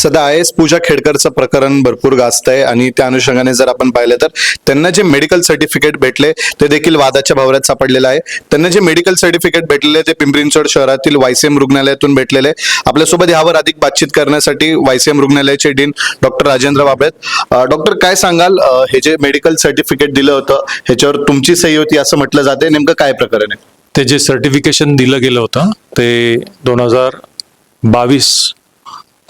सध्या I S पूजा खेडकरचं प्रकरण भरपूर गाजत आहे आणि त्या अनुषंगाने जर आपण पाहिलं तर त्यांना जे मेडिकल सर्टिफिकेट भेटले ते देखील वादाच्या भावऱ्यात सापडलेलं आहे. त्यांना जे मेडिकल सर्टिफिकेट भेटलेले ते पिंपरी शहरातील वायसीएम रुग्णालयातून भेटलेले. आहे. आपल्यासोबत यावर अधिक बातचीत करण्यासाठी वायसीएम रुग्णालयाचे डीन डॉक्टर राजेंद्र बाबळेत डॉक्टर काय सांगाल? हे जे मेडिकल सर्टिफिकेट दिलं होतं ह्याच्यावर तुमची सही होती असं म्हटलं जाते नेमकं काय प्रकरण आहे? ते जे सर्टिफिकेशन दिलं गेलं होतं ते दोन हजार बावीस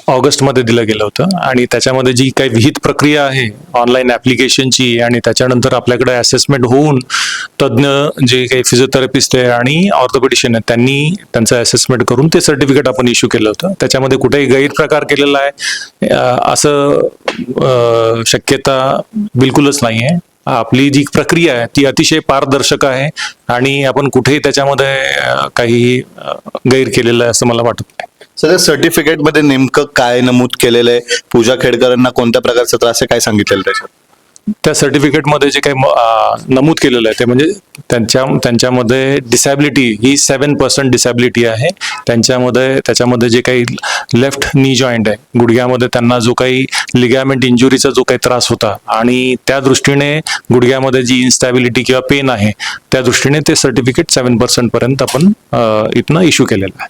ऑगस्टमध्ये दिलं गेलं होतं. आणि त्याच्यामध्ये जी काही विहित प्रक्रिया आहे ऑनलाईन ॲप्लिकेशनची आणि त्याच्यानंतर आपल्याकडे असेसमेंट होऊन तज्ज्ञ जे काही फिजिओथेरपिस्ट आहे आणि ऑर्थोपेडिशियन आहेत त्यांनी त्यांचं असेसमेंट करून ते सर्टिफिकेट आपण इश्यू केलं होतं. त्याच्यामध्ये कुठेही गैरप्रकार केलेला आहे असं शक्यता बिलकुलच नाही आहे आपली जी प्रक्रिया आहे ती अतिशय पारदर्शक आहे आणि आपण कुठेही त्याच्यामध्ये काही गैर केलेलं आहे असं मला वाटत नाही. सध्या सर्टिफिकेटमध्ये नेमकं काय नमूद केलेलं आहे? पूजा खेडकरांना कोणत्या प्रकारचा त्रास आहे? काय सांगितलेलं त्याच्यात? त्या सर्टिफिकेटमध्ये जे काही म- नमूद केलेलं आहे ते म्हणजे त्यांच्या त्यांच्यामध्ये डिसॅबिलिटी ही सेवन पर्सेंट डिसॅबिलिटी आहे. त्यांच्यामध्ये त्याच्यामध्ये जे काही लेफ्ट नी जॉईंट आहे गुडघ्यामध्ये त्यांना जो काही लिगॅमेंट इंजुरीचा जो काही त्रास होता आणि त्या दृष्टीने गुडघ्यामध्ये जी इन्स्टॅबिलिटी किंवा पेन आहे त्या दृष्टीने ते सर्टिफिकेट सेवन पर्सेंट पर्यंत आपण इथनं इश्यू केलेलं आहे.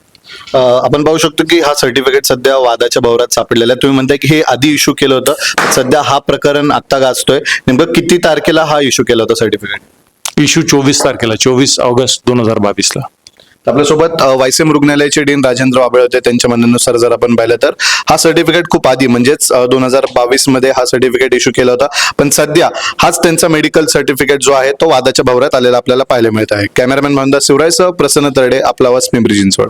आपण पाहू शकतो की हा सर्टिफिकेट सध्या वादाच्या भवरात सापडलेला आहे. तुम्ही म्हणताय की हे आधी इश्यू केलं होतं सध्या हा प्रकरण आता गाजतोय. नेमकं किती तारखेला हा इश्यू केला होता सर्टिफिकेट इश्यू चोवीस तारखेला चोवीस ऑगस्ट दोन हजार बावीसला. आपल्यासोबत वायसेम रुग्णालयाचे डीन राजेंद्र वाबळे होते त्यांच्या म्हणण्यानुसार जर आपण पाहिलं तर हा सर्टिफिकेट खूप आधी म्हणजेच दोन हजार बावीसमध्ये हा सर्टिफिकेट इश्यू केला होता. पण सध्या हाच त्यांचा मेडिकल सर्टिफिकेट जो आहे तो वादाच्या भावरात आलेला आपल्याला पाहायला मिळत आहे. कॅमेरामॅन मोहनदास शिवरायसह प्रसन्न तरडे आपला वास पिंपरी चिंचवड.